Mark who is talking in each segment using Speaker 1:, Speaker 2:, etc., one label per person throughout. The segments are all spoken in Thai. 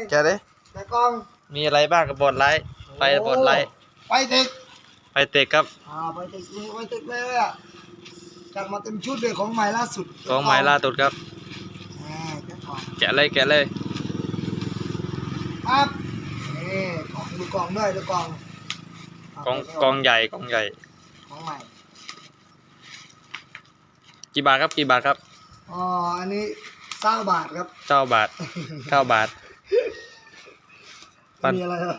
Speaker 1: นี่
Speaker 2: แกะเลย
Speaker 1: แต่กล้อง
Speaker 2: มีอะไรบ้างกับบอร์ดไลท์ไฟบอร์ดไลท์
Speaker 1: ไปเด็ก
Speaker 2: ไฟเตะครับ
Speaker 1: อ่าไปเด็กนี่ไปเด็กเลยอะจัดมาเต็มชุดเลยของใหม่ล่าสุด
Speaker 2: ของใหม่ล่าสุดครับ
Speaker 1: อ่าแกะกล่อง
Speaker 2: แกะเลยแกะเลย
Speaker 1: ครับนี่กล่องดูกล่องด้วยดูกล่อง
Speaker 2: กองกองใหญ่กองใหญ่
Speaker 1: ของใหม่
Speaker 2: กี่บาทครับกี่บาทครับ
Speaker 1: อ๋ออันนี้เก้าบาทครับ
Speaker 2: เก้าบาทเก้าบาท ปัน
Speaker 1: มีอะไรเหรอ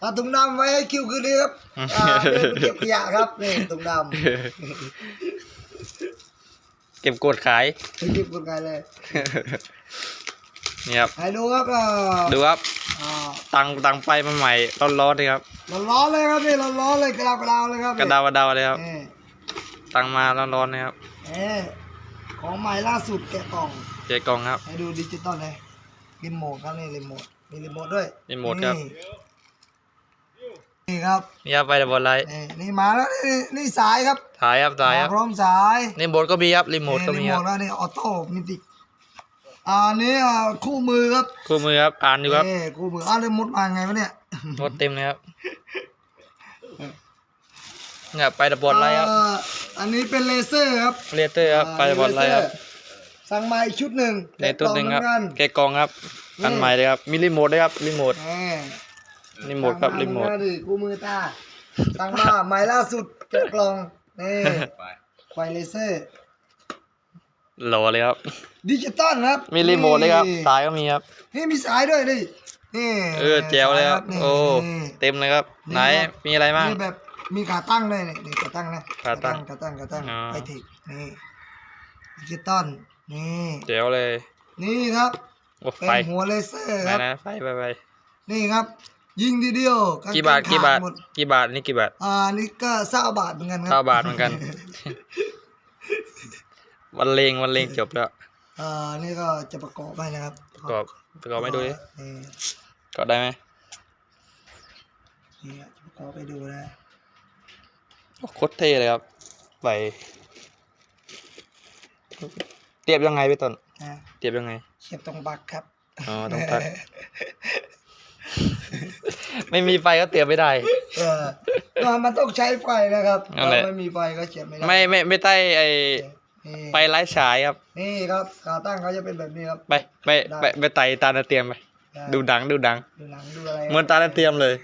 Speaker 1: เอาถุงดำไว้ให้คิวคืนนี้ครับอ่าเดินไปเก็บขยะครับนี่ถุงดำ
Speaker 2: เก็บกดขาย
Speaker 1: ไปหยิบคนไกลเลย
Speaker 2: นี่ครับ
Speaker 1: ให้ดูครับเอ่อ
Speaker 2: ดูครับ
Speaker 1: อ่า
Speaker 2: ตังตังไฟมาใหม่ร้อนๆเลยครับ
Speaker 1: ร้อนๆเลยครับนี่ร้อนๆเลยกระดาวกระดาวเลยครับ
Speaker 2: กระเดาวกระเดาวเลยครับ
Speaker 1: นี่
Speaker 2: ตังมาร้อนๆเลยครับ
Speaker 1: นี่ของใหม่ล่าสุดแกะกล่อง
Speaker 2: เจกล่องครับ
Speaker 1: ให้ดูดิจิตอลเลยรีโมทครับนี่รีโมท มีรีโมทด้วย
Speaker 2: รีโมทครับ
Speaker 1: นี่นี่ครับ
Speaker 2: นี่ครับไฟบอร์ดไลท์
Speaker 1: นี่นี่มาแล้วนี่นี่สายครับ
Speaker 2: ถ่ายครับถ่ายค
Speaker 1: มา
Speaker 2: รับ
Speaker 1: พร้อมสาย
Speaker 2: นี่โบดก็มีครับรีโมทก็มี
Speaker 1: รี
Speaker 2: ค
Speaker 1: โม
Speaker 2: รับ
Speaker 1: ทแล้วนี่ออโต้มิติอ่านี่อ่าคู่มือครับ
Speaker 2: คู่มือครับอ่านดูครับ
Speaker 1: นี่คู่มืออ้าวแล้วมดมาไงวะเนี่ย
Speaker 2: รถเต็มเลยครับเนี่ยไปบอร์ดไลท์ครับ
Speaker 1: เอ่ออันนี้เป็นเลเซอร์ครับ
Speaker 2: เรเตอร์ครับไปบอร์ดไลท์ครับ
Speaker 1: สั่งมาอีกชุดหนึ่ง
Speaker 2: ในตัวหนึ่งครับ
Speaker 1: แกะกล่อเหมือนกัน
Speaker 2: แกะกล่องครับ อันใหม่เลยครับมีรีโมทด้วยครับรีโมท
Speaker 1: แหม
Speaker 2: รีโมทครับรีโมท
Speaker 1: สั่งาเหอนกันดิคู่มือตาสั่งมาใหม่ล่าสุดแกะกล่องนี่ไฟเลเซอร์
Speaker 2: โหลเลยครับ
Speaker 1: ดิจิตอลครับ
Speaker 2: มีรีโมทเลยครับ
Speaker 1: นี่
Speaker 2: สายก็มีครับ
Speaker 1: นี่มีสายด้วยนี่นี่
Speaker 2: เออแจ๋วเลยครับ
Speaker 1: สานี่
Speaker 2: โอ้
Speaker 1: นี่
Speaker 2: เต็มเลยครับ
Speaker 1: นี่
Speaker 2: ไหน
Speaker 1: ครับ
Speaker 2: มีอะไรบ้าง
Speaker 1: นี่แบบมีขาตั้งด้วยนี่นี่ขาตั้งนะ
Speaker 2: ขาตั้ง
Speaker 1: ขาตั้งขาตั้ง
Speaker 2: อ๋อ
Speaker 1: ไอเทคนี่ดิจิตอลนี่
Speaker 2: เจ๋วเลย
Speaker 1: นี่ครับ
Speaker 2: โอ้
Speaker 1: เป็
Speaker 2: ไฟ
Speaker 1: นหัวเลเซอร์
Speaker 2: ไหน
Speaker 1: ครับ
Speaker 2: นะไฟไปไป
Speaker 1: นี่ครับ ยิงทีเดียวงเง
Speaker 2: กี่บาทกี่บาท
Speaker 1: ขดหมด
Speaker 2: กี่บาทนี่กี่บาท
Speaker 1: อ่านี่ก็เศร้าบาทเหมือนกันครั
Speaker 2: เก้าบาทเหมือนกัน วันเลงวันเลงจบแล้ว
Speaker 1: อ่านี่ก็จะประกอบให้นะครับ
Speaker 2: ประกอบประกอบไม่ดูดิ
Speaker 1: นี่
Speaker 2: กดได้ไหม
Speaker 1: นี่จะประกอบไปดูนะ
Speaker 2: โอ้โคตรเท่เลยครับไฟเทียบยังไงพี่ต้น
Speaker 1: นะ
Speaker 2: เทียบยังไง
Speaker 1: เขียบตรงบักครับ
Speaker 2: อ๋อต้องตัดไม่มีไฟก็เตรียมไม่ได้
Speaker 1: เออมันต้องใช้ไฟนะครับ
Speaker 2: นั่นแหละ
Speaker 1: ถ้าไม่มีไฟก็เขียบไม่ได้
Speaker 2: ไม่ไม่ไม่ใต้ไอ
Speaker 1: นี่
Speaker 2: ไฟไร้ฉายครับ
Speaker 1: นี่ครับขาตั้งเขาจะเป็นแบบนี้ครับ
Speaker 2: ไปไปไปไปไต่ตาเตรียมไป
Speaker 1: ได้
Speaker 2: ดูดังดูดัง
Speaker 1: ดูหนังดูอะไร
Speaker 2: เหมือนตาเตรียมเลย